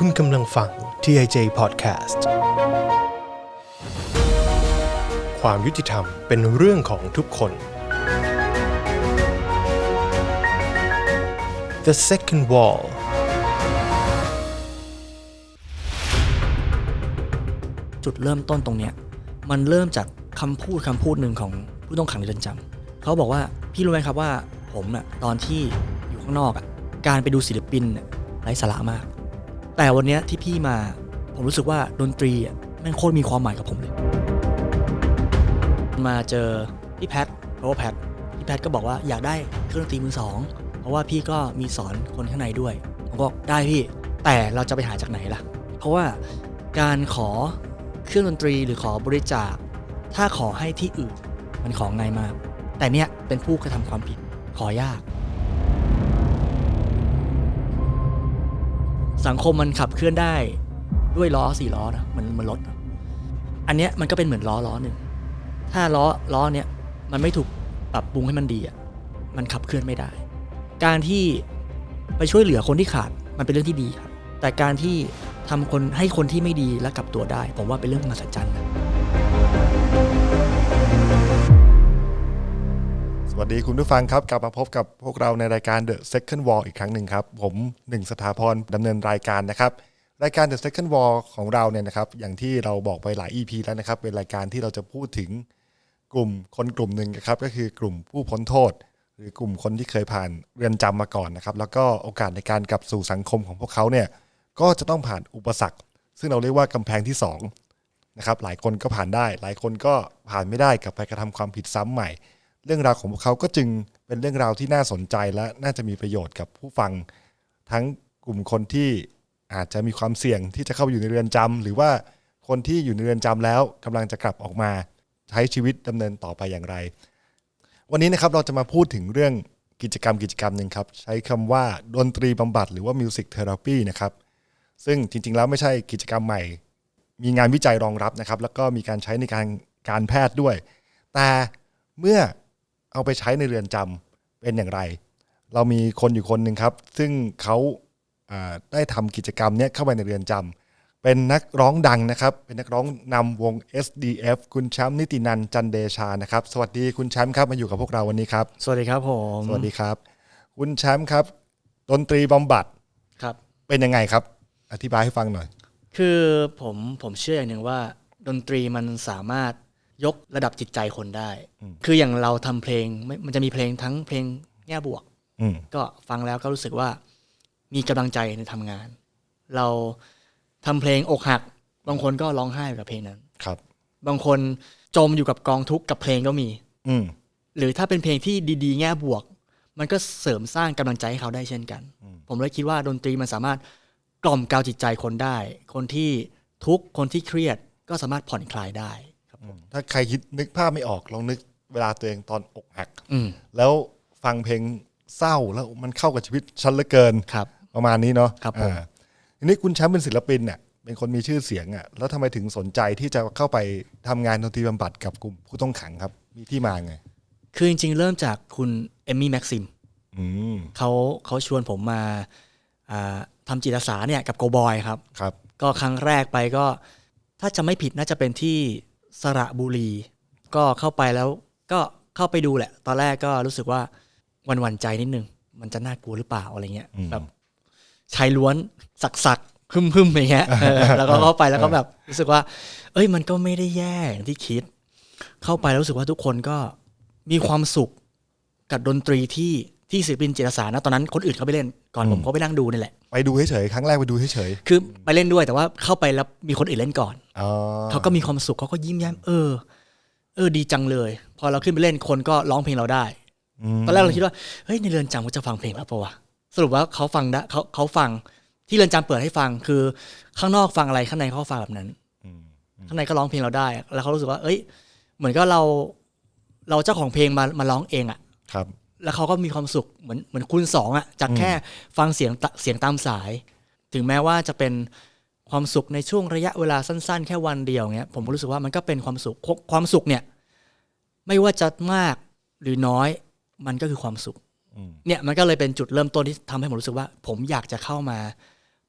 คุณกำลังฟัง TIJ Podcast ความยุติธรรมเป็นเรื่องของทุกคน The Second Wall จุดเริ่มต้นตรงเนี้ยมันเริ่มจากคำพูดคำพูดหนึ่งของผู้ต้องขังในเรือนจำเขาบอกว่าพี่รู้ไหมครับว่าผมน่ะตอนที่อยู่ข้างนอกอะการไปดูศิลปินน่ะไร้สาระมาก แต่วันนี้ที่พี่มาผมรู้สึกว่าดนตรีอะแม่งโคตรมีความหมายกับผมเลย มาเจอพี่แพทเพราะว่าแพทพี่แพทก็บอกว่าอยากได้เครื่องดนตรีมือสองเพราะว่าพี่ก็มีสอนคนข้างในด้วยผมก็บอกได้พี่แต่เราจะไปหาจากไหนล่ะ เพราะว่าการขอเครื่องดนตรีหรือขอบริจาค ถ้าขอให้ที่อื่นมันของง่ายมาก แต่เนี่ยเป็นผู้กระทำความผิดขอยาก สังคมมันขับเคลื่อนได้ด้วยล้อสี่ล้อนะมันมันรถอะอันเนี้ยมันก็เป็นเหมือนล้อล้อหนึ่งถ้าล้อล้อเนี้ยมันไม่ถูกปรับปรุงให้มันดีอะมันขับเคลื่อนไม่ได้ การที่ไปช่วยเหลือคนที่ขาดมันเป็นเรื่องที่ดีครับแต่การที่ทำคนให้คนที่ไม่ดีและกลับตัวได้ ผมว่าเป็นเรื่องมหัศจรรย์นะ วัสดีคุณผู้ฟังครับ กลับมาพบกับพวกเราในรายการ The Second Wall อีกครั้งหนึ่งครับ ผมหนึ่งสถาพรดำเนินรายการนะครับ รายการ The Second Wall ของเราเนี่ยนะครับ อย่างที่เราบอกไปหลาย EP แล้วนะครับ เป็นรายการที่เราจะพูดถึงกลุ่มคนกลุ่มหนึ่งนะครับก็คือกลุ่มผู้พ้นโทษ หรือกลุ่มคนที่เคยผ่านเรือนจำมาก่อนนะครับ แล้วก็โอกาสในการกลับสู่สังคมของพวกเขาเนี่ยก็จะต้องผ่านอุปสรรค ซึ่งเราเรียกว่ากำแพงที่สองนะครับหลายคนก็ผ่านได้ หลายคนก็ผ่านไม่ได้กลับไปกระทำความผิดซ้ำใหม่ เรื่องราวของพวกเขาก็จึงเป็นเรื่องราวที่น่าสนใจและน่าจะมีประโยชน์กับผู้ฟัง ทั้งกลุ่มคนที่อาจจะมีความเสี่ยงที่จะเข้าไปอยู่ในเรือนจำหรือว่าคนที่อยู่ในเรือนจำแล้วกำลังจะกลับออกมาใช้ชีวิตดำเนินต่อไปอย่างไร วันนี้นะครับเราจะมาพูดถึงเรื่องกิจกรรมกิจกรรมหนึ่งครับ ใช้คำว่าดนตรีบำบัดหรือว่ามิวสิกเทอราปีนะครับซึ่งจริง ๆ แล้วไม่ใช่กิจกรรมใหม่ มีงานวิจัยรองรับนะครับ แล้วก็มีการใช้ในการการแพทย์ด้วย แต่เมื่อ เอาไปใช้ในเรือนจำเป็นอย่างไร เรามีคนอยู่คนหนึ่งครับ ซึ่งเขาอ่าได้ทำกิจกรรมเนี้ยเข้าไปในเรือนจำเป็นนักร้องดังนะครับ เป็นนักร้องนำวง SDF คุณแชมป์นิตินันท์จันเดชานะครับ สวัสดีคุณแชมป์ครับมาอยู่กับพวกเราวันนี้ครับ สวัสดีครับผมสวัสดีครับ คุณแชมป์ครับ ดนตรีบำบัดครับ เป็นยังไงครับ อธิบายให้ฟังหน่อย คือผมผมเชื่ออย่างหนึ่งว่า ดนตรีมันสามารถ ยกระดับจิตใจคนได้ คืออย่างเราทำเพลงไม่มันจะมีเพลงทั้งเพลงแง่บวกอืมก็ฟังแล้วก็รู้สึกว่า มีกำลังใจในทำงาน เราทำเพลงอกหัก บางคนก็ร้องไห้ไปกับเพลงนั้นครับ บางคนจมอยู่กับกองทุกข์กับเพลงก็มี อืมหรือถ้าเป็นเพลงที่ดี ๆ แง่บวก มันก็เสริมสร้างกำลังใจให้เขาได้เช่นกัน ผมเลยคิดว่าดนตรีมันสามารถกล่อมเกลาจิตใจคนได้ คนที่ทุกข์คนที่เครียดก็สามารถผ่อนคลายได้ ครับถ้าใครคิดนึกภาพไม่ออกลองนึกเวลาตัวเองตอนอกหักอืมแล้วฟังเพลงเศร้าแล้วมันเข้ากับชีวิตฉันเหลือเกินครับประมาณนี้เนาะครับผมอ่าทีนี้คุณแชมป์เป็นศิลปินเนี่ยเป็นคนมีชื่อเสียงอะแล้วทำไมถึงสนใจที่จะเข้าไปทำงานดนตรีบำบัดกับกลุ่มผู้ต้องขังครับ มีที่มาไง คือจริงๆ เริ่มจากคุณเอมมี่แม็กซิมอืมเขาเขาชวนผมมาอ่าทำจิตอาสาเนี่ยกับโกบอยครับครับ ก็ครั้งแรกไปก็ถ้าจะไม่ผิดน่าจะเป็นที่ สระบุรี ก็เข้าไปแล้วก็เข้าไปดูแหละ ตอนแรกก็รู้สึกว่าหวันหวั่นๆใจนิดนึง มันจะน่ากลัวหรือเปล่าอะไรเงี้ยอืมแบบชายล้วนสักสักๆฮึมฮึมๆอย่างเงี้ยเออแล้วก็เข้าไปแล้วก็แบบรู้สึกว่า เอ้ยมันก็ไม่ได้แย่อย่างที่คิด เข้าไปแล้วรู้สึกว่าทุกคนก็มีความสุขกับดนตรีที่ ที่ศิลปินจิตอาสานะตอนนั้นคนอื่นเขาไปเล่นก่อนผมก็ไปนั่งดูนี่แหละ ไปดูเฉยๆครั้งแรกไปดูเฉยคือไปเล่นด้วยแต่ว่าเข้าไปแล้วมีคนอื่นเล่นก่อนๆอ๋อเขาก็มีความสุขเขาก็ยิ้มแย้มเออ เออดีจังเลย พอเราขึ้นไปเล่นคนก็ร้องเพลงเราได้ มตอนแรกเราคิดว่าเฮ้ยในเรือนจำเขาจะฟังเพลงแล้วปะวะสรุปว่าเขาฟังได้เขาเขาฟังที่เรือนจำเปิดให้ฟังคือ ข้างนอกฟังอะไรข้างในเขาก็ฟังแบบนั้น อืมข้างในก็ร้องเพลงเราได้ แล้วเขารู้สึกว่า เอ้ย เหมือนก็เรา เราเจ้าของเพลงมามาร้องเองอะครับ แล้วเขาก็มีความสุขเหมือนเหมือนคูณสองอะจากแค่ฟังเสียงตะเสียงตามสาย ถึงแม้ว่าจะเป็นความสุขในช่วงระยะเวลาสั้นๆ แค่วันเดียวเงี้ยผมก็รู้สึกว่ามันก็เป็นความสุขควความสุขเนี่ย ไม่ว่าจะมากหรือน้อย มันก็คือความสุขอืมเนี่ยมันก็เลยเป็นจุดเริ่มต้นที่ทำให้ผมรู้สึกว่า ผมอยากจะเข้ามา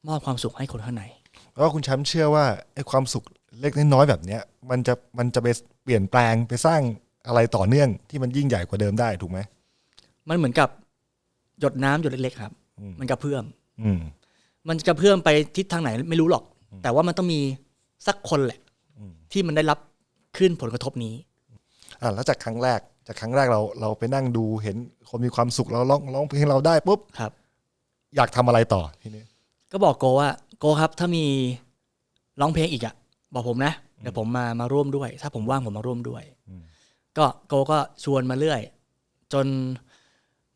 มอบความสุขให้คนข้างในแล้วก็คุณแชมป์เชื่อว่าไอ้ความสุขเล็กน้อยๆแบบเนี้ย มันจะมันจะไปเปลี่ยนแปลงไปสร้างอะไรต่อเนื่องที่มันยิ่งใหญ่กว่าเดิมได้ถูกไหม มันเหมือนกับหยดน้ำหยดเล็กๆครับอืมมันกระเพื่อมอืมมันกระเพื่อมไปทิศทางไหนไม่รู้หรอก แต่ว่ามันต้องมีสักคนแหละอืมที่มันได้รับขึ้นผลกระทบนี้อ่าแล้วจากครั้งแรก จากครั้งแรกเราเราไปนั่งดูเห็นคนมีความสุขเราร้องร้องเพลงเราได้ปุ๊บครับ อยากทำอะไรต่อทีนี้ก็บอกโกว่าโกครับ ถ้ามีร้องเพลงอีกอะบอกผมนะเดี๋ยวผมมามาร่วมด้วย ถ้าผมว่างผมมาร่วมด้วยอืมก็โกก็ชวนมาเรื่อย จน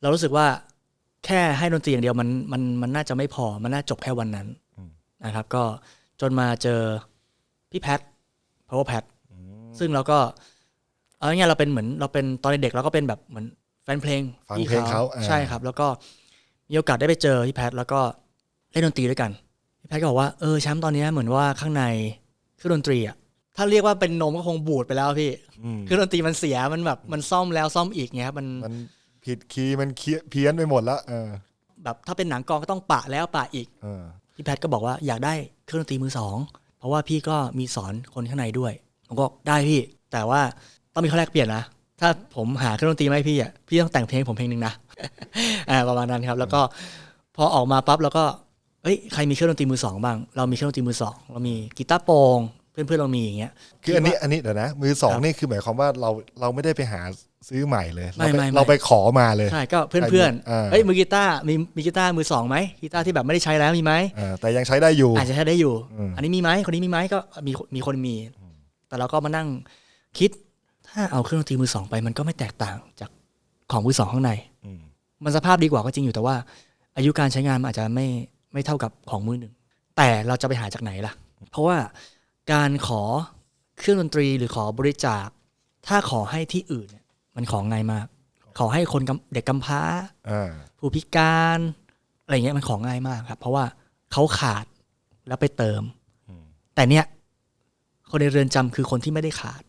เรารู้สึกว่าแค่ให้ดนตรีอย่างเดียวมันมันมันน่าจะไม่พอมันน่าจบแค่วันนั้นนะครับ ก็จนมาเจอพี่แพท power pat ซึ่งเราก็เอาง่ายๆเราเป็นเหมือนเราเป็นตอนเด็กๆเราก็เป็นแบบเหมือนแฟนเพลงฟังพี่เพลงเขาอ่าใช่ครับ แล้วก็มีโอกาสได้ไปเจอพี่แพทแล้วก็เล่นดนตรีด้วยกันพี่แพทก็บอกว่าเออแชมป์ตอนเนี้ยเหมือนว่าข้างในเครื่องดนตรีอะถ้าเรียกว่าเป็นนมก็คงบูดไปแล้วพี่อืมเครื่องดนตรีมันเสียมันแบบมันซ่อมแล้วซ่อมอีกเงี้ยครับมันมัน ผิดคีย์มันเคี้ยเพี้ยนไปหมดแล้วเออแบบถ้าเป็นหนังกองก็ต้องปะแล้วปะอีก เออ พี่แพทก็บอกว่าอยากได้เครื่องดนตรีมือสองเพราะว่าพี่ก็มีสอนคนข้างในด้วยผมก็ได้พี่ แต่ว่าต้องมีข้อแรกเปลี่ยนนะ ถ้าผมหาเครื่องดนตรีมาให้พี่อะพี่ต้องแต่งเพลงให้ผมเพลงหนึ่งนะ อ่าประมาณนั้นครับ แล้วก็พอออกมาปั๊บเราก็เอ้ยใครมีเครื่องดนตรีมือสองบ้าง เรามีเครื่องดนตรีมือสองเรามีกีตาร์โปร่ง เพื่อนๆเรามีอย่างเงี้ย คืออันนี้อันนี้เดี๋ยวนะ มือสองครับนี่คือหมายความว่าเราเราไม่ได้ไปหาซื้อใหม่เลยไม่เราปไม่ไม่เราไปขอมาเลยใช่ก็เพื่อนอ่าๆเอ้ยมือกีตาร์มีมีกีตาร์มือสองไหมกีตาร์ที่แบบไม่ได้ใช้แล้วมีไหมเออแต่ยังใช้ได้อยู่อาจจะใช้ได้อยู่อืมอันนี้มีไหมคนนี้มีไหมก็มีมีคนมี แต่เราก็มานั่งคิดถ้าเอาเครื่องดนตรีมือสองไปมันก็ไม่แตกต่างจากของมือสองข้างในอืมมันสภาพดีกว่าก็จริงอยู่แต่ว่า อายุการใช้งานมันอาจจะไม่ไม่เท่ากับของมือหนึ่งแต่เราจะไปหาจากไหนล่ะ เพราะว่า การขอเครื่องดนตรีหรือขอบริจาค ถ้าขอให้ที่อื่นเนี่ยมันของง่ายมาก ขอให้คนกำเด็กกำพร้า อ่า ผู้พิการอะไรเงี้ยมันของง่ายมากครับ เพราะว่าเขาขาดแล้วไปเติม อืม แต่เนี่ย คนในเรือนจำคือคนที่ไม่ได้ขาด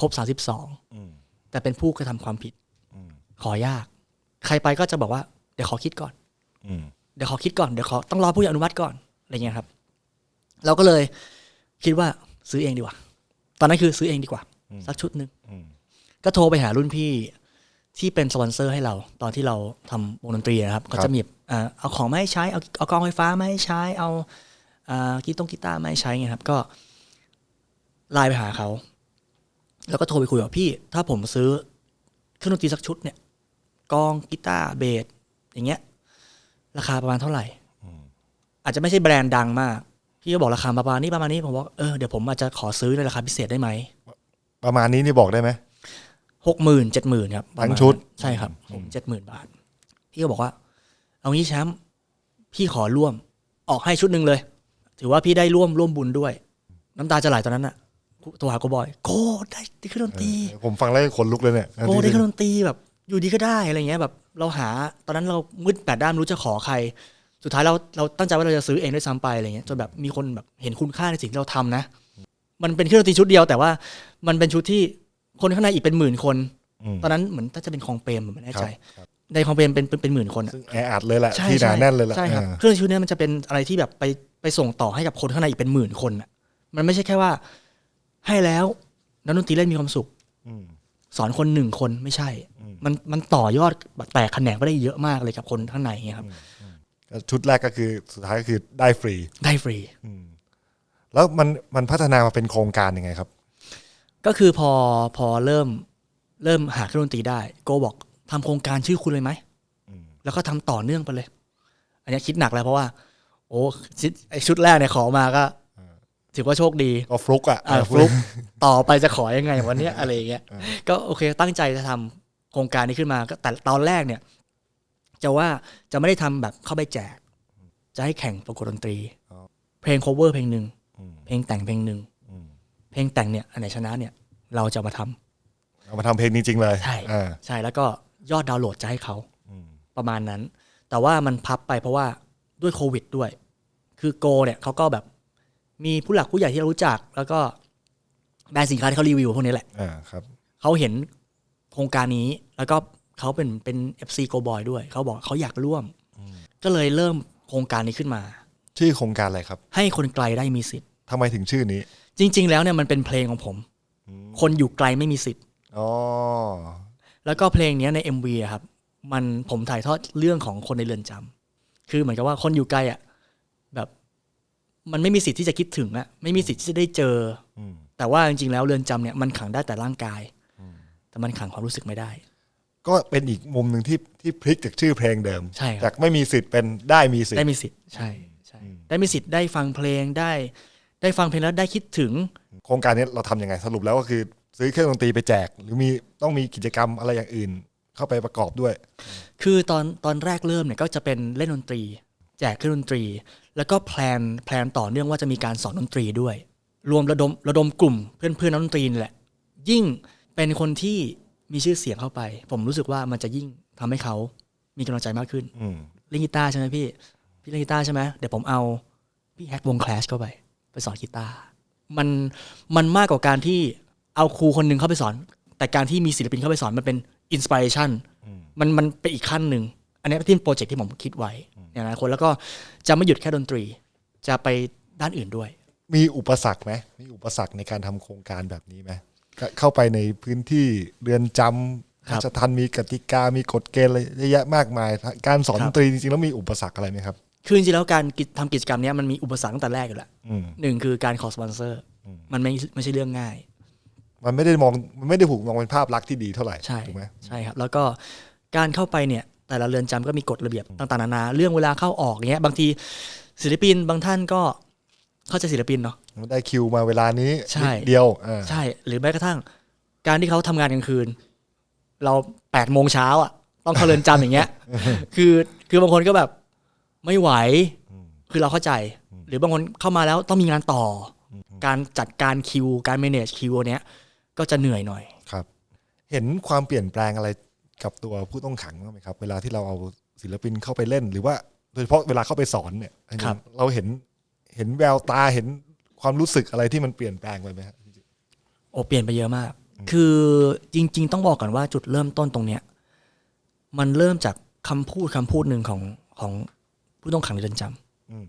ครบ32อืมแต่เป็นผู้กระทำความผิด อืม ขอยาก ใครไปก็จะบอกว่า เดี๋ยวขอคิดก่อน อืม เดี๋ยวขอคิดก่อน เดี๋ยวขอต้องรอผู้ใหญ่อนุมัติก่อน อะไรเงี้ยครับ เราก็เลย คิดว่าซื้อเองดีกว่า ตอนนั้นคือซื้อเองดีกว่า สักชุดหนึ่งอืมก็โทรไปหารุ่นพี่ที่เป็นสปอนเซอร์ให้เรา ตอนที่เราทำวงดนตรีนะครับก็จะมีอ่าเอาของมาให้ใช้เอาเอากล้องไฟฟ้ามาให้ใช้เอาอ่ากีตงกีตาร์มาให้ใช้ไงครับก็ไลน์ไปหาเขาแล้วก็โทรไปคุยว่าพี่ ถ้าผมซื้อเครื่องดนตรีสักชุดเนี่ยกลองกีตาร์เบสอย่างเงี้ย ราคาประมาณเท่าไหร่ อาจจะไม่ใช่แบรนด์ดังมาก พี่ก็บอกราคาประมาณนี้ประมาณนี้ผมบอกเออเดี๋ยวผมอาจจะขอซื้อในราคาพิเศษได้ไหมประมาณนี้นี่บอกได้ไหมหกหมื่นเจ็ดหมื่นครับประมาณทั้งชุดนั้นใช่ครับเจ็ดหมื่นบาท พี่ก็บอกว่า เอางี้แชมป์พี่ขอร่วมออกให้ชุดหนึ่งเลย ถือว่าพี่ได้ร่วมร่วมบุญด้วย น้ำตาจะไหลตอนนั้นอะตัวหาโกบอยโกได้เครื่องดนตรีเออผมฟังแล้วขนลุกเลยเนี่ยโกได้เครื่องดนตรีแบบ อยู่ดีก็ได้อะไรเงี้ยแบบ เราหาตอนนั้นเรามืดแปดด้านไม่รู้จะขอใคร สุดท้ายเราเราตั้งใจว่าเราจะซื้อเองด้วยซ้ำไปอะไรเงี้ยจนแบบมีคนแบบเห็นคุณค่าในสิ่งที่เราทำนะ มันเป็นเครื่องดนตรีชุดเดียว แต่ว่ามันเป็นชุดที่คนข้างในอีกเป็นหมื่นคนอืมตอนนั้นเหมือนถ้าจะเป็นคลองเปรมผมไม่แน่ครัใจบครับในคลองเปรมเป็นเป็นเป็นหมื่นคนอะซึ่งแออัดเลยแหละใช่ที่หนาใช่แน่นเลยแหละใช่ครับเออเครื่องชุดเนี้ยมันจะเป็นอะไรที่แบบไปไปส่งต่อให้กับคนข้างในอีกเป็นหมื่นคนอะมันไม่ใช่แค่ว่า ให้แล้วนักดนตรีเล่นมีความสุขอืมสอนคนหนึ่งคนไม่ใช่อืมมันมันต่อยอดแบบแตกแขนงไปได้เยอะมากเลยกับคนข้างในเงี้ยครับก็ ชุดแรกก็คือสุดท้ายก็คือได้ฟรีได้ฟรี แล้วมันมันพัฒนามาเป็นโครงการยังไงครับ ก็คือพอพอเริ่มเริ่มหาเครื่องดนตรีได้ โกบอกทำโครงการชื่อคุณเลยไหมอืมแล้วก็ทำต่อเนื่องไปเลย อันเนี้ยคิดหนักแล้วเพราะว่า โอ้ชุดไอชุดแรกเนี่ยขอมาก็ถือว่าโชคดีก็ฟลุกอะอ่าเออฟลุกต่อไปจะขอยังไงวันเนี้ยอะไรอย่างเงี้ยก็โอเคตั้งใจจะทำโครงการนี้ขึ้นมาก็แต่ตอนแรกเนี่ย จะว่าจะไม่ได้ทำแบบเข้าไปแจก จะให้แข่งประกวดดนตรี เพลง cover เพลงหนึ่งอืมเพลงแต่งเพลงหนึ่งอืมเพลงแต่งเนี่ยอันไหนชนะเนี่ย เราจะมาทำเอามาทำเพลงจริงๆเลยใช่อ่าใช่แล้วก็ยอดดาวน์โหลดจะให้เขาอืมประมาณนั้น แต่ว่ามันพับไปเพราะว่าด้วยโควิดด้วย คือโกเนี่ยเขาก็แบบมีผู้หลักผู้ใหญ่ที่เรารู้จัก แล้วก็แบรนด์สินค้าที่เขารีวิวพวกนี้แหละอ่าครับเขาเห็นโครงการนี้แล้วก็ เขาเป็นเป็น FC Go Boy ด้วย เขาบอกเขาอยากร่วม ก็เลยเริ่มโครงการนี้ขึ้นมาจชื่อโครงการอะไรครับ ให้คนไกลได้มีสิทธิ์ทำไมถึงชื่อนี้ จริง ๆ แล้วเนี่ยมันเป็นเพลงของผม คนอยู่ไกลไม่มีสิทธิ์อ๋อแล้วก็เพลงเนี้ยใน MV อะครับ มันผมถ่ายทอดเรื่องของคนในเรือนจำคือเหมือนกับว่าคนอยู่ไกลอะแบบมันไม่มีสิทธิ์ที่จะคิดถึงอะไม่มีสิทธิ์ที่จะได้เจออืมแต่ว่าจริงๆแล้วเรือนจำเนี่ยมันขังได้แต่ร่างกาย แต่มันขังความรู้สึกไม่ได้ ก็เป็นอีกมุมหนึ่งที่ที่พลิกจากชื่อเพลงเดิม ใช่ครับ จากไม่มีสิทธิ์เป็นได้มีสิทได้ธิ์ มีสิทธิ์ใช่ใช่ได้มีสิทธิ์ได้ฟังเพลงได้ ได้ฟังเพลงแล้วได้คิดถึง โครงการนี้เราทำยังไงสรุปแล้วก็คือ ซื้อเครื่องดนตรีไปแจก หรือมีต้องมีกิจกรรมอะไรอย่างอื่น เข้าไปประกอบด้วย คือตอนตอนแรกเริ่มเนี่ยก็จะเป็นเล่นดนตรี แจกเครื่องดนตรี แล้วก็แพลนแพลนต่อเนื่องว่าจะมีการสอนดนตรีด้วย รวมระดมระดมกลุ่มเพื่อนเพื่อนนักดนตรีนี่แหละ ยิ่งเป็นคนที่ มีชื่อเสียงเข้าไป ผมรู้สึกว่ามันจะยิ่งทำให้เขามีกำลังใจมากขึ้นอืมเล่นกีตาร์ใช่ไหมพี่ พี่เล่นกีตาร์ใช่ไหมเดี๋ยวผมเอาพี่แฮกวงคลาสเข้าไป ไปสอนกีตาร์มันมันมากกว่าการที่เอาครูคนหนึ่งเข้าไปสอน แต่การที่มีศิลปินเข้าไปสอนมันเป็นอินสปิเรชันมันมันเป็นอีกขั้นหนึ่ง อันนี้ที่โปรเจกต์ที่ผมคิดไว้ในอนาคตแล้วก็จะไม่หยุดแค่ดนตรี จะไปด้านอื่นด้วย มีอุปสรรคไหมมีอุปสรรคในการทำโครงการแบบนี้ไหมก็ เข้าไปในพื้นที่เรือนจำครับราชทันมีกติกามีกฎเกณฑ์อะไรเยอะแยะมากมาย การสอนคดรับนตรีจริงๆแล้วมีอุปสรรคอะไรไหมครับ คือจริงๆแล้วการกิจทำกิจกรรมเนี้ยมันมีอุปสรรคตั้งแต่แรกอยู่แล้วอืมหนึ่งคือการขอสปอนเซอร์ มันไม่ไม่ใช่เรื่องง่าย มันไม่ได้มองมันไม่ได้ถูกมองเป็นภาพลักษณ์ที่ดีเท่าไหร่ใช่ถูกไหมใช่ครับ แล้วก็การเข้าไปเนี่ย แต่ละเรือนจำก็มีกฎระเบียบต่างๆนานาเรื่องเวลาเข้าออกเงี้ยบางทีศิลปินบางท่านก็ เข้าใจศิลปินเนาะมันได้คิวมาเวลานี้ใช่นิดเดียวอ่าใช่ หรือแม้กระทั่ง การที่เขาทำงานกลางคืน เราแปดโมงเช้าอะ ต้องเข้าเรือนจำอย่างเงี้ย คือคือบางคนก็แบบไม่ไหว คือเราเข้าใจ หรือบางคนเข้ามาแล้วต้องมีงานต่ออการจัดการคิว การ manage คิวเนี้ย ก็จะเหนื่อยหน่อยครับ เห็นความเปลี่ยนแปลงอะไรกับตัวผู้ต้องขังบ้างไหมครับ เวลาที่เราเอาศิลปินเข้าไปเล่นหรือว่าโดยเฉพาะเวลาเข้าไปสอนเนี่ยครับเราเห็น เห็นแววตาเห็นความรู้สึกอะไรที่มันเปลี่ยนแปลงไปไหมครับโอ้เปลี่ยนไปเยอะมาก คือจริง ๆ ต้องบอกก่อนว่าจุดเริ่มต้นตรงเนี้ยมันเริ่มจากคำพูดคำพูดหนึ่งของของผู้ต้องขังในเรือนจำ อืม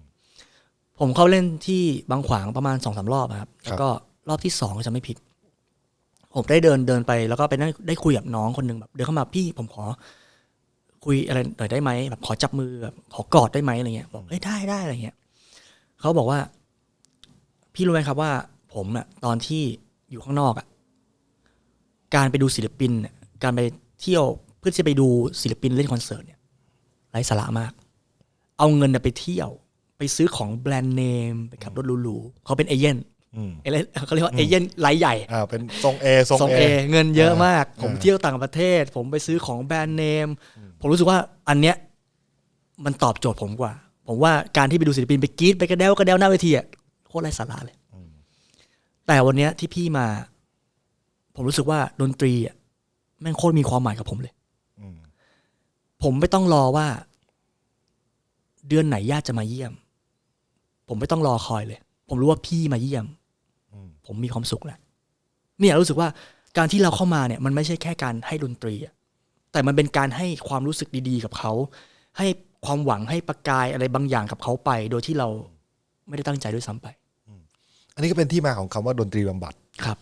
ผมเข้าเล่นที่บางขวางประมาณสองสามรอบอะครับ ครับ แล้วก็รอบที่สองจะไม่ผิด ผมได้เดินเดินไปแล้วก็ไปนั่งได้คุยกับน้องคนหนึ่งแบบ เดินเข้ามาพี่ผมขอ คุยอะไรหน่อยได้ไหมแบบขอจับมือแบบขอกอดได้ไหมอะไรเงี้ยบอกเอ้ยได้ได้อะไรเงี้ย เขาบอกว่า พี่รู้ไหมครับว่า ผมอะตอนที่อยู่ข้างนอกอะการไปดูศิลปินเนี่ยการไปเที่ยวเพื่อจะไปดูศิลปินเล่นคอนเสิร์ตเนี่ยไร้สาระมาก เอาเงินน่ะไปเที่ยว ไปซื้อของแบรนด์เนมไปขับรถหรูๆเขาเป็นเอเย่นอืมเอเย่นเขาเรียกว่าเอเย่นรายใหญ่อ่าเป็นทรงเอทรงส่งเอเอเงินเยอะมากอ่าผมอ่าเที่ยวต่างประเทศ ผมไปซื้อของแบรนด์เนม ผมรู้สึกว่าอันเนี้ยมันตอบโจทย์ผมกว่า ผมว่าการที่ไปดูศิลปินไปกรีดไปกระเดวกระเดวหน้าเวทีอะโคตรไร้สาระเลย แต่วันเนี้ยที่พี่มา ผมรู้สึกว่าดนตรีอะแม่งโคตรมีความหมายกับผมเลย อืม ผมไม่ต้องรอว่า เดือนไหนญาติจะมาเยี่ยม ผมไม่ต้องรอคอยเลย ผมรู้ว่าพี่มาเยี่ยม อืม ผมมีความสุขแล้วเนี่ยรู้สึกว่าการที่เราเข้ามาเนี่ย มันไม่ใช่แค่การให้ดนตรีอะแต่มันเป็นการให้ความรู้สึกดีๆ กับเขา ให้ ความหวังให้ประกายอะไรบางอย่างกับเขาไป โดยที่เราไม่ได้ตั้งใจด้วยซ้ำไป อันนี้ก็เป็นที่มาของคำว่าดนตรีบำบัด ครับ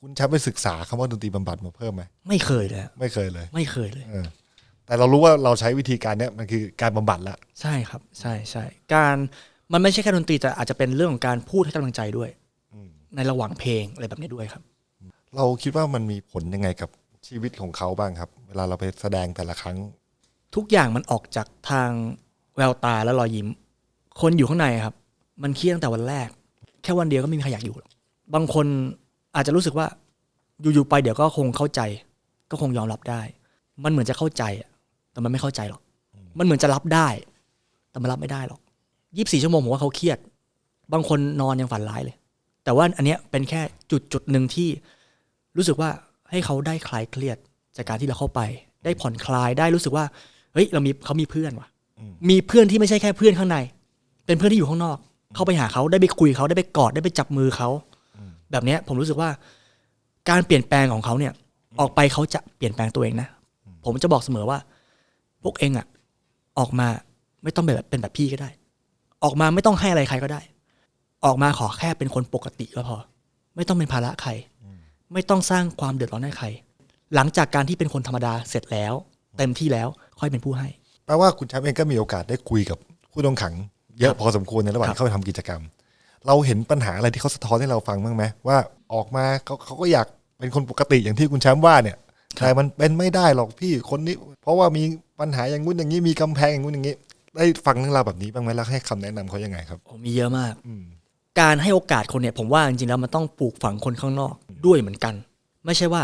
คุณแชมป์ไปศึกษาคำว่าดนตรีบำบัดมาเพิ่มไหมไม่เคยเลยอะไม่เคยเลยไม่เคยเลย เออแต่เรารู้ว่าเราใช้วิธีการเนี้ยมันคือการบำบัดละใช่ครับ ใช่ใช่การมันไม่ใช่แค่ดนตรีแต่อาจจะเป็นเรื่องของการพูดให้กำลังใจด้วยในระหว่างเพลงอะไรแบบนี้ด้วยครับ เราคิดว่ามันมีผลยังไงกับชีวิตของเขาบ้างครับ เวลาเราไปแสดงแต่ละครั้ง ทุกอย่างมันออกจากทางแววตาและรอยยิ้ม คนอยู่ข้างในครับ มันเครียดตั้งแต่วันแรก แค่วันเดียวก็ไม่มีใครอยากอยู่หรอกบางคนอาจจะรู้สึกว่าอยู่ๆไปเดี๋ยวก็คงเข้าใจ ก็คงยอมรับได้ มันเหมือนจะเข้าใจอะแต่มันไม่เข้าใจหรอก มันเหมือนจะรับได้ แต่มันรับไม่ได้หรอกยี่สิบสี่ชั่วโมงผมว่าเขาเครียด บางคนนอนยังฝันร้ายเลย แต่ว่าอันเนี้ยเป็นแค่จุดจุดหนึ่งที่รู้สึกว่าให้เขาได้คลายเครียดจากการที่เราเข้าไป ได้ผ่อนคลายได้รู้สึกว่า ฮ้ยเรามีเขามีเพื่อนว่ะ มีเพื่อนที่ไม่ใช่แค่เพื่อนข้างใน เป็นเพื่อนที่อยู่ข้างนอก เข้าไปหาเขาได้ไปคุยเขาได้ไปกอดได้ไปจับมือเขาแบบเนี้ยผมรู้สึกว่าการเปลี่ยนแปลงของเขาเนี่ย ออกไปเขาจะเปลี่ยนแปลงตัวเองนะผมจะบอกเสมอว่า พวกเองอะออกมาไม่ต้องแบบเป็นแบบพี่ก็ได้ ออกมาไม่ต้องให้อะไรใครก็ได้ ออกมาขอแค่เป็นคนปกติก็พอ ไม่ต้องเป็นภาระใคร ไม่ต้องสร้างความเดือดร้อนให้ใคร หลังจากการที่เป็นคนธรรมดาเสร็จแล้ว เต็มที่แล้ว ค่อยเป็นผู้ให้ แปลว่าคุณแชมป์เองก็มีโอกาสได้คุยกับผู้ต้องขัง เยอะพอสมควรในระหว่างครับที่เข้าไปทำกิจกรรม เราเห็นปัญหาอะไรที่เขาสะท้อนให้เราฟังบ้างไหมว่าออกมาเขาเขาก็อยากเป็นคนปกติอย่างที่คุณแชมป์ว่าเนี่ยแต่มันเป็นไม่ได้หรอกพี่คนนี้ เพราะว่ามีปัญหาอย่างงู้นอย่างนี้มีกำแพงอย่างงู้นอย่างนี้ ได้ฟังเรื่องราวแบบนี้บ้างไหมแล้วให้คำแนะนำเขายังไงครับโอ้มีเยอะมากอืมการให้โอกาสคนเนี่ยผมว่าจริงๆแล้วมันต้องปลูกฝังคนข้างนอกด้วยเหมือนกัน ไม่ใช่ว่า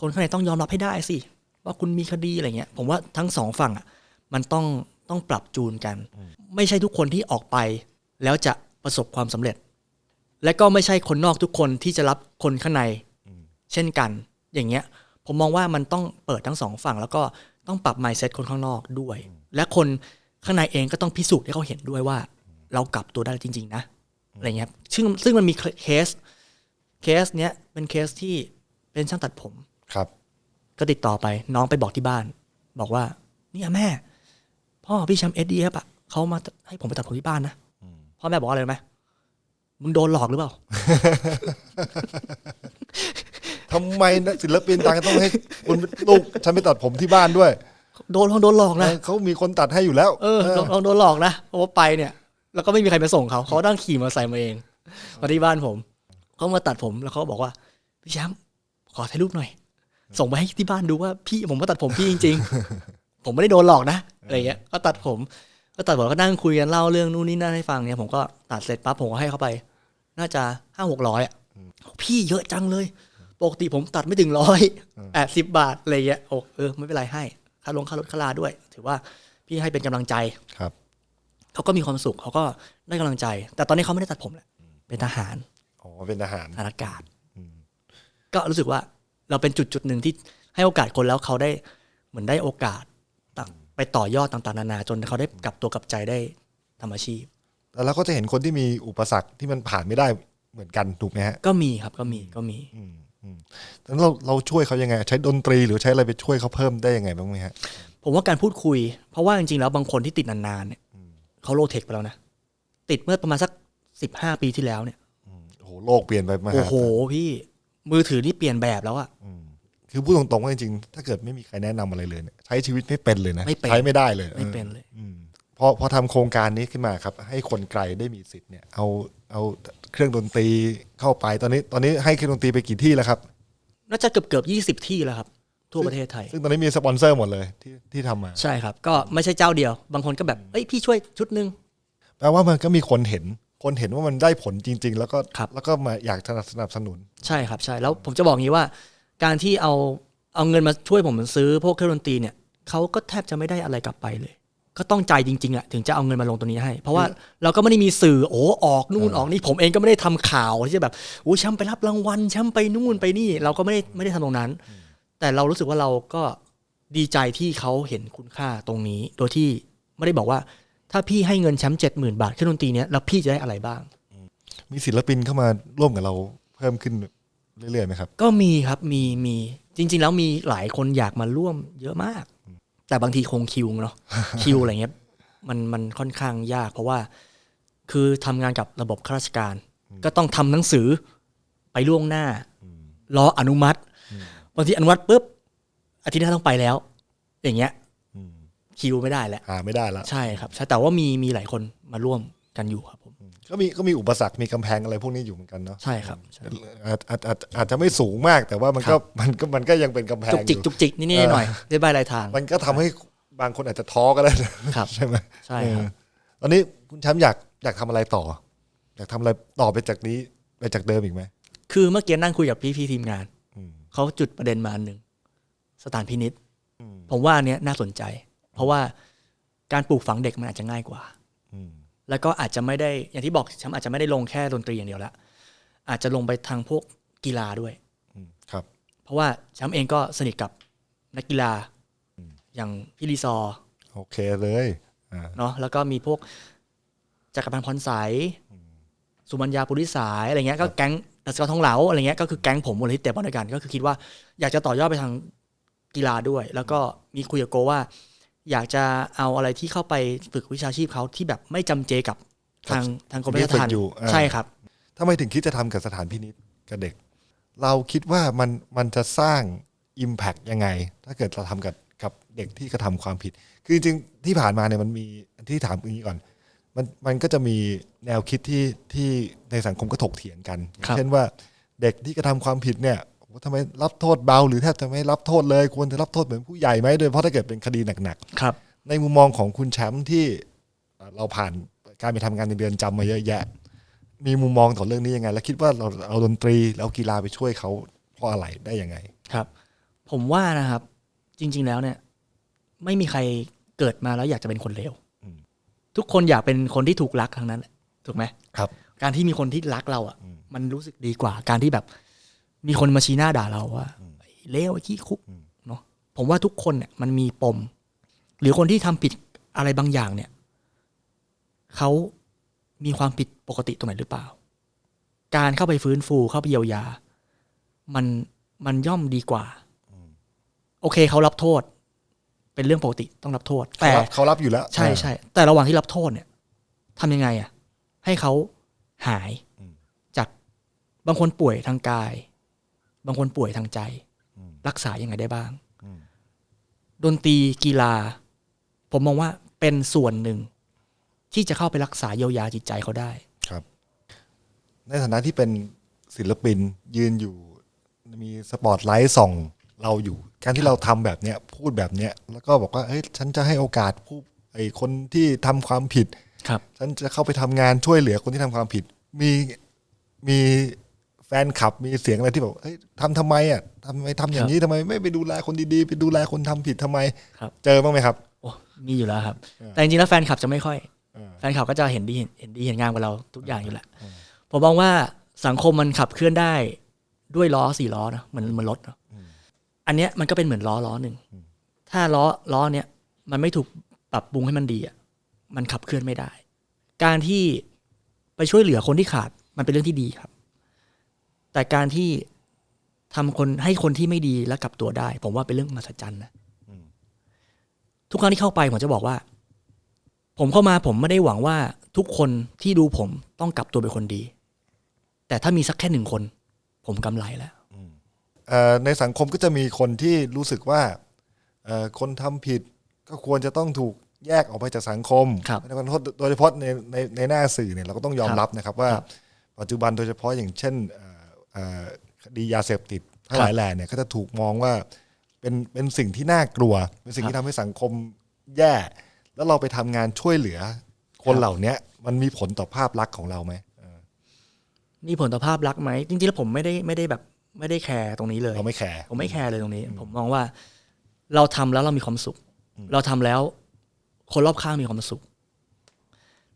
คนข้างในต้องยอมรับให้ได้สิ ว่าคุณมีคดีอะไรเงี้ยผมว่าทั้งสองฝั่งอะมันต้องต้องปรับจูนกัน ไม่ใช่ทุกคนที่ออกไป แล้วจะประสบความสำเร็จ และก็ไม่ใช่คนนอกทุกคนที่จะรับคนข้างในเช่นกัน อย่างเงี้ย ผมมองว่ามันต้องเปิดทั้งสองฝั่ง แล้วก็ต้องปรับ mindset คนข้างนอกด้วย และคนข้างในเองก็ต้องพิสูจน์ให้เขาเห็นด้วยว่า เรากลับตัวได้จริง ๆ นะอะไรเงี้ยครับซึ่งซึ่งมันมีเคสเคสเนี้ยเป็นเคสที่เป็นช่างตัดผมครับ ก็ติดต่อไปน้องไปบอกที่บ้าน บอกว่าเนี่ยแม่ พ่อพี่แชมป์เอสดีครับอะเขามาให้ผมไปตัดผมที่บ้านนะพ่อแม่บอกว่าอะไรรู้ไหมมึงโดนหลอกหรือเปล่าทำไมนักศิลปินดังต้องให้คุณลูกฉันไปตัดผมที่บ้านด้วย โดนลองโดนหลอกนะเขามีคนตัดให้อยู่แล้ว เออลองลองโดนหลอกนะเพราะว่าไปเนี่ย แล้วก็ไม่มีใครมาส่งเขาเขาต้องขี่มอเตอร์ไซค์มาเองมาที่บ้านผมเขามาตัดผมแล้วเขาก็บอกว่าพี่แชมป์ขอถ่ายรูปหน่อย ส่งไปให้ที่บ้านดูว่าพี่ผมมาตัดผมพี่จริง ๆ ผมไม่ได้โดนหลอกนะอะไรเงี้ยก็ตัดผม ก็ตัดผมก็นั่งคุยกันเล่าเรื่องนู่นนี่นั่นให้ฟังเนี่ยผมก็ตัดเสร็จปั๊บผมก็ให้เขาไป น่าจะห้าหกร้อยอะพี่เยอะจังเลย ปกติผมตัดไม่ถึงร้อยแปดสิบบาทอะไรเงี้ยโอ้เออไม่เป็นไรให้ค่าลงค่ารถค่าลาด้วย ถือว่าพี่ให้เป็นกำลังใจครับเขาก็มีความสุขเขาก็ได้กำลังใจ แต่ตอนนี้เขาไม่ได้ตัดผมแหละเป็นทหารอ๋อเป็นทหารทหารอากาศอืมก็รู้สึกว่า เราเป็นจุดจุดหนึ่งที่ให้โอกาสคนแล้วเขาได้เหมือนได้โอกาสต่างไปต่อยอดต่างๆนานา จนเขาได้กลับตัวกลับใจได้ทำอาชีพแต่เราก็จะเห็นคนที่มีอุปสรรคที่มันผ่านไม่ได้เหมือนกันถูกไหมฮะ ก็มีครับก็มีก็มีอืมอืมแล้วเราเราช่วยเขายังไง ใช้ดนตรีหรือใช้อะไรไปช่วยเขาเพิ่มได้ยังไงบ้างไหมฮะ ผมว่าการพูดคุย เพราะว่าจริงๆแล้วบางคนที่ติดนานๆเนี่ยเขาโลเทคไปแล้วนะ ติดเมื่อประมาณสักสิบห้าปีที่แล้วเนี่ยโอ้โหโลกเปลี่ยนไปมากโอ้โหพี่ มือถือนี่เปลี่ยนแบบแล้วอะคือพูดตรงๆว่าจริงๆ ถ้าเกิดไม่มีใครแนะนำอะไรเลยเนี่ยใช้ชีวิตไม่เป็นเลยนะไม่เป็นใช้ไม่ได้เลยไม่เป็นเลยอืมพอพอทำโครงการนี้ขึ้นมาครับ ให้คนไกลได้มีสิทธิ์เนี่ยเอาเอาเครื่องดนตรีเข้าไปตอนนี้ ตอนนี้ให้เครื่องดนตรีไปกี่ที่แล้วครับน่าจะเกือบเกือบยี่สิบที่แล้วครับ ทั่วประเทศไทย ซึ่งตอนนี้มีสปอนเซอร์หมดเลยที่ที่ทำมา ใช่ครับ ก็ไม่ใช่เจ้าเดียว บางคนก็แบบเอ้ยพี่ช่วยชุดหนึ่งแปลว่ามันก็มีคนเห็น คนเห็นว่ามันได้ผลจริง ๆ แล้วก็ครับแล้วก็มาอยากสนับสนุน ใช่ครับใช่แล้วผมจะบอกงี้ว่า การที่เอาเอาเงินมาช่วยผมซื้อพวกเครื่องดนตรีเนี่ยเขาก็แทบจะไม่ได้อะไรกลับไปเลย ก็ต้องใจจริงๆอะถึงจะเอาเงินมาลงตรงนี้ให้ เพราะว่าเราก็ไม่ได้มีสื่อโอ้ออกนู่นออกนี่ผมเองก็ไม่ได้ทำข่าวที่จะแบบโอ้แชมป์ไปรับรางวัลแชมป์ไปนู่นไปนี่ เราก็ไม่ได้ไม่ได้ทำตรงนั้น แต่เรารู้สึกว่าเราก็ดีใจที่เขาเห็นคุณค่าตรงนี้ โดยที่ไม่ได้บอกว่า ถ้าพี่ให้เงินแชมป์เจ็ดหมื่นบาทเครื่องดนตรีเนี้ยแล้วพี่จะได้อะไรบ้าง มีศิลปินเข้ามาร่วมกับเราเพิ่มขึ้นเรื่อยๆไหมครับ ก็มีครับมีมีจริง ๆ แล้วมีหลายคนอยากมาร่วมเยอะมาก แต่บางทีคงคิวเนาะ คิวอะไรเงี้ยมันมันค่อนข้างยากเพราะว่าคือทำงานกับระบบข้าราชการ ก็ต้องทำหนังสือไปล่วงหน้า รออนุมัติบางทีอนุมัติปุ๊บอาทิตย์หน้าต้องไปแล้ว อย่างเงี้ยอืม คิวไม่ได้แหละหาไม่ได้แล้วใช่ครับใช่แต่ว่ามีมีหลายคนมาร่วมกันอยู่ครับผมก็มีก็มีอุปสรรคมีกำแพงอะไรพวกนี้อยู่เหมือนกันเนาะใช่ครับใช่อาจอาจอาจอาจจะไม่สูงมากแต่ว่ามันครัก็บมันก็มันก็ยังเป็นกำแพงจุกจิกอยู่จุกจิกนิดๆหน่อยๆได้ใบลายทาง มันก็ทำให้บางคนอาจจะท้อก็ได้นะครับใช่ไหมใช่ครับเออตอนนี้คุณแชมป์อยากอยากทำอะไรต่อ อยากทำอะไรต่อไปจากนี้ไปจากเดิมอีกไหมคือเมื่อกี้นั่งคุยกับพี่พี่ๆทีมงานอืมเขาจุดประเด็นมาอันหนึ่งสถานพินิษอืมผมว่าอันเนี้ยน่าสนใจ เพราะว่าการปลูกฝังเด็กมันอาจจะง่ายกว่าอืมแล้วก็อาจจะไม่ได้อย่างที่บอกฉันอาจจะไม่ได้ลงแค่ดนตรีอย่างเดียวละอาจจะลงไปทางพวกกีฬาด้วยอืมครับ เพราะว่าแชมป์เองก็สนิทกับนักกีฬาอย่างพี่ลีซอร์โอเคเลยอ่าเนาะแล้วก็มีพวกจักรพันธ์พรสายสุมัญญาปุริสายอะไรเงี้ยก็แก๊งดัสกอร์ทองเหลาอะไรเงี้ยก็คือแก๊งผมมูลนิธิเตะบอลด้วยกันก็คือคิดว่าอยากจะต่อยอดไปทางกีฬาด้วย แล้วก็มีคุยกับโกว่า อยากจะเอาอะไรที่เข้าไปฝึกวิชาชีพเขาที่แบบไม่จำเจกับทางทางกรมที่ราชฝึกทัณฑ์อยู่อ่าใช่ครับทำไมถึงคิดจะทำกับสถานพินิจกับเด็ก เราคิดว่ามันมันจะสร้าง Impact ยังไง ถ้าเกิดเราทำกับกับเด็กที่กระทำความผิด คือจริงๆที่ผ่านมาเนี่ยมันมีที่ถามอย่างนี้ก่อน มันมันก็จะมีแนวคิดที่ที่ในสังคมก็ถกเถียงกันครับเช่นว่าเด็กที่กระทำความผิดเนี่ย โอ้โหทำไมรับโทษเบาหรือแทบจะไม่รับโทษเลย ควรจะรับโทษเหมือนผู้ใหญ่ไหมโดยเฉพาะถ้าเกิดเป็นคดีหนักๆครับ ในมุมมองของคุณแชมป์ที่เอ่อเราผ่านการไปทำงานในเรือนจำมาเยอะแยะ มีมุมมองต่อเรื่องนี้ยังไง และคิดว่าเราเอาดนตรีเอากีฬาไปช่วยเขาเพราะอะไรได้ยังไงครับ ผมว่านะครับ จริง ๆแล้วเนี่ย ไม่มีใครเกิดมาแล้วอยากจะเป็นคนเลวอืมทุกคนอยากเป็นคนที่ถูกรักทั้งนั้นแหละถูกไหมครับ การที่มีคนที่รักเราอะอืมมันรู้สึกดีกว่าการที่แบบ มีคนมาชี้หน้าด่าเราว่าอืมไอ้เลวไอ้ขี้คุกอืมเนาะผมว่าทุกคนเนี่ยมันมีปม หรือคนที่ทำผิดอะไรบางอย่างเนี่ยเขามีความผิดปกติตรงไหนหรือเปล่า การเข้าไปฟื้นฟูเข้าไปเยียวยา มันมันย่อมดีกว่าโอเคเขารับโทษ เป็นเรื่องปกติต้องรับโทษเขาแต่รับเขารับอยู่แล้ว ใช่ใช่แต่ระหว่างที่รับโทษเนี่ยทำยังไงอะ ให้เขาหายอืมจากบางคนป่วยทางกาย บางคนป่วยทางใจอืมรักษายังไงได้บ้างอืมดนตรีกีฬา ผมมองว่าเป็นส่วนหนึ่ง ที่จะเข้าไปรักษาเยียวยาจิตใจเขาได้ครับ ในฐานะที่เป็นศิลปินยืนอยู่ มีสปอตไลท์ส่องเราอยู่ การที่เราทำแบบเนี้ยพูดแบบเนี้ยแล้วก็บอกว่าเฮ้ยฉันจะให้โอกาสผู้ไอ้คนที่ทำความผิด ครับ ฉันจะเข้าไปทำงานช่วยเหลือคนที่ทำความผิด มีมี แฟนคลับมีเสียงอะไรที่แบบเฮ้ยทำทำไมอะทำไมทำอย่างนี้ทำไมไม่ไปดูแลคนดีๆ ไปดูแลคนทำผิดทำไม ครับ เจอบ้างไหมครับ โอ้มีอยู่แล้วครับเออแต่จริงๆแล้วแฟนคลับจะไม่ค่อย เออ แฟนคลับก็จะเห็นดีเห็นเห็นดีเห็นงามกับเราทุกอย่างอยู่แหละผมมองว่าสังคมมันขับเคลื่อนได้ด้วยล้อสี่ล้อนะเหมือนเหมือนรถเนอะอันเนี้ยมันก็เป็นเหมือนล้อล้อหนึ่งถ้าล้อล้อเนี้ยมันไม่ถูกปรับปรุงให้มันดีอะมันขับเคลื่อนไม่ได้ การที่ไปช่วยเหลือคนที่ขาดมันเป็นเรื่องที่ดีครับ แต่การที่ทำคนให้คนที่ไม่ดีแล้วกลับตัวได้ ผมว่าเป็นเรื่องมหัศจรรย์นะทุกครั้งที่เข้าไปผมจะบอกว่า ผมเข้ามาผมไม่ได้หวังว่าทุกคนที่ดูผมต้องกลับตัวเป็นคนดี แต่ถ้ามีสักแค่หนึ่งคน ผมกำไรแล้วเอ่อในสังคมก็จะมีคนที่รู้สึกว่าเอ่อคนทำผิดก็ควรจะต้องถูกแยกออกไปจากสังคมครับในวันโดยเฉพาะในในในหน้าสื่อเนี่ยเราก็ต้องยอมครับรับนะครับว่าครับปัจจุบันโดยเฉพาะอย่างเช่นเอ่อเอ่อ คดียาเสพติดทั้งครับหลายแหล่เนี่ยก็จะถูกมองว่าเป็นเป็นสิ่งที่น่ากลัว เป็นสิ่งครับที่ทำให้สังคมแย่ แล้วเราไปทำงานช่วยเหลือ คนครับเหล่าเนี้ยมันมีผลต่อภาพลักษณ์ของเราไหมเออมีผลต่อภาพลักษณ์ไหมจริงๆแล้วผมไม่ได้ไม่ได้แบบไม่ได้แคร์ตรงนี้เลยเราไม่แคร์ผมไม่แคร์เลยตรงนี้ ผมมองว่า เราทำแล้วเรามีความสุข เราทำแล้ว คนรอบข้างมีความสุข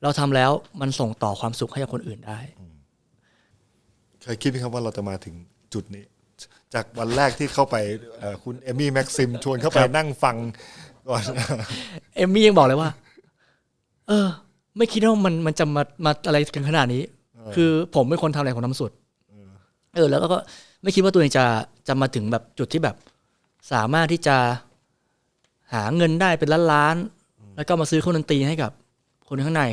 เราทำแล้วมันส่งต่อความสุขให้กับคนอื่นได้ เคยคิดไหมครับว่าเราจะมาถึงจุดนี้ จากวันแรกที่เข้าไปเอ่อคุณเอมี่แม็กซิมชวนเข้าไปครับนั่งฟังก่อนเอมมี่ยังบอกเลยว่า เออ ไม่คิดว่ามันมันจะมามาอะไรกันขนาดนี้ คือผมเป็นคนทำอะไรผมทำสุดเออ แล้วก็ไม่คิดว่าตัวเองจะจะมาถึงแบบจุดที่แบบ สามารถที่จะหาเงินได้เป็นล้านล้านๆแล้วก็มาซื้อเครื่องดนตรีให้กับ คนข้างใน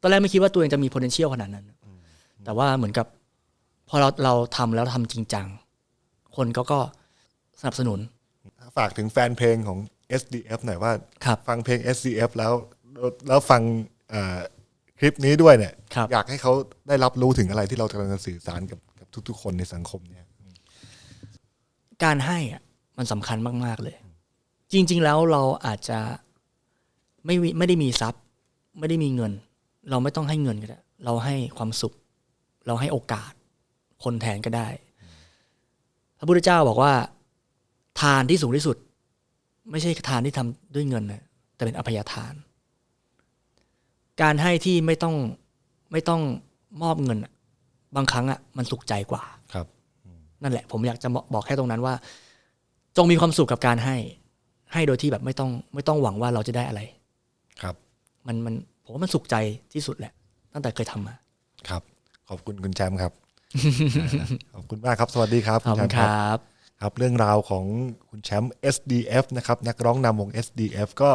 ตอนแรกไม่คิดว่าตัวเองจะมี potential ขนาดนั้น แต่ว่าเหมือนกับ พอเราเราทำแล้วทำจริงจัง คนก็ก็สนับสนุน ฝากถึงแฟนเพลงของ SDF หน่อยว่า ครับฟังเพลง SDF แล้วแล้วฟังเอ่อคลิปนี้ด้วยเนี่ย ครับ อยากให้เขาได้รับรู้ถึงอะไรที่เรากำลังจะสื่อสารกับกับทุก ๆ คนในสังคมเนี่ย การให้อะมันสำคัญมาก ๆ เลย จริง ๆ แล้วเราอาจจะไม่มีไม่ได้มีทรัพย์ ไม่ได้มีเงิน เราไม่ต้องให้เงินก็ได้เราให้ความสุข เราให้โอกาส คนแทนก็ได้ พระพุทธเจ้าบอกว่า ทานที่สูงที่สุด ไม่ใช่ทานที่ทำด้วยเงินนะแต่เป็นอภัยทาน การให้ที่ไม่ต้องไม่ต้องมอบเงินอะบางครั้งอะมันสุขใจกว่าครับ นั่นแหละ ผมอยากจะบอกบอกแค่ตรงนั้นว่า จงมีความสุขกับการให้ ให้โดยที่แบบไม่ต้องไม่ต้องหวังว่าเราจะได้อะไร ครับ มันมันผมว่ามันสุขใจที่สุดแหละ ตั้งแต่เคยทำมา ครับ ขอบคุณคุณแชมป์ครับ ขอบคุณมากครับ สวัสดีครับขอบคุณแชคมป์รับ ครับเรื่องราวของคุณแชมป์ SDF นะครับนักร้องนำวง SDF ก็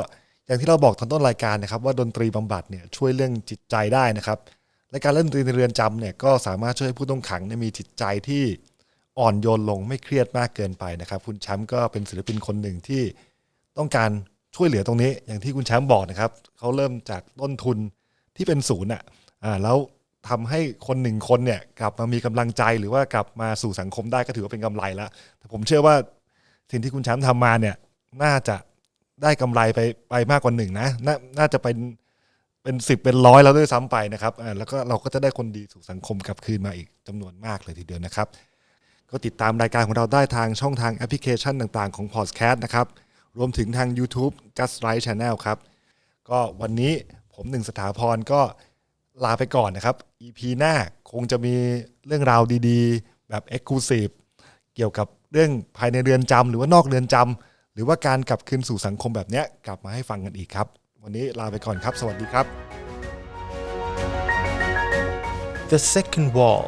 อย่างที่เราบอกตอนต้นรายการนะครับ ว่าดนตรีบำบัดเนี่ยช่วยเรื่องจิตใจได้นะครับและการเล่นดนตรีในเรือนจำเนี่ยก็สามารถช่วยให้ผู้ต้องขังเนี่ยมีจิตใจที่อ่อนโยนลงไม่เครียดมากเกินไปนะครับ คุณแชมป์ก็เป็นศิลปินคนหนึ่งที่ต้องการช่วยเหลือตรงนี้ อย่างที่คุณแชมป์บอกนะครับเขาเริ่มจากต้นทุนที่เป็นศูนย์อะอ่าแล้ว ทำให้คนหนึ่งคนเนี่ยกลับมามีกำลังใจหรือว่ากลับมาสู่สังคมได้ก็ถือว่าเป็นกำไรแล้วแต่ผมเชื่อว่าสิ่งที่คุณแชมป์ทำมาเนี่ย น่าจะได้กำไรไปไปมากกว่าหนึ่งนะนน่าจะเป็นเป็นสิบเป็นร้อยแล้วด้วยซ้ำไปนะครับแล้วก็เราก็จะได้คนดีสู่สังคมกลับคืนมาอีกจำนวนมากเลยทีเดียวนะครับ ก็ติดตามรายการของเราได้ทางช่องทางแอปพลิเคชันต่างๆ ของ Podcast นะครับ รวมถึงทาง YouTube g u s t r i g h t Channel ครับ ก็วันนี้ผมหนึ่งสถาพรก็ ลาไปก่อนนะครับ EP หน้าคงจะมีเรื่องราวดีๆ แบบ Exclusive เกี่ยวกับเรื่องภายในเรือนจำหรือว่านอกเรือนจำหรือว่าการกลับคืนสู่สังคมแบบเนี้ยกลับมาให้ฟังกันอีกครับ วันนี้ลาไปก่อนครับ สวัสดีครับ The Second Wall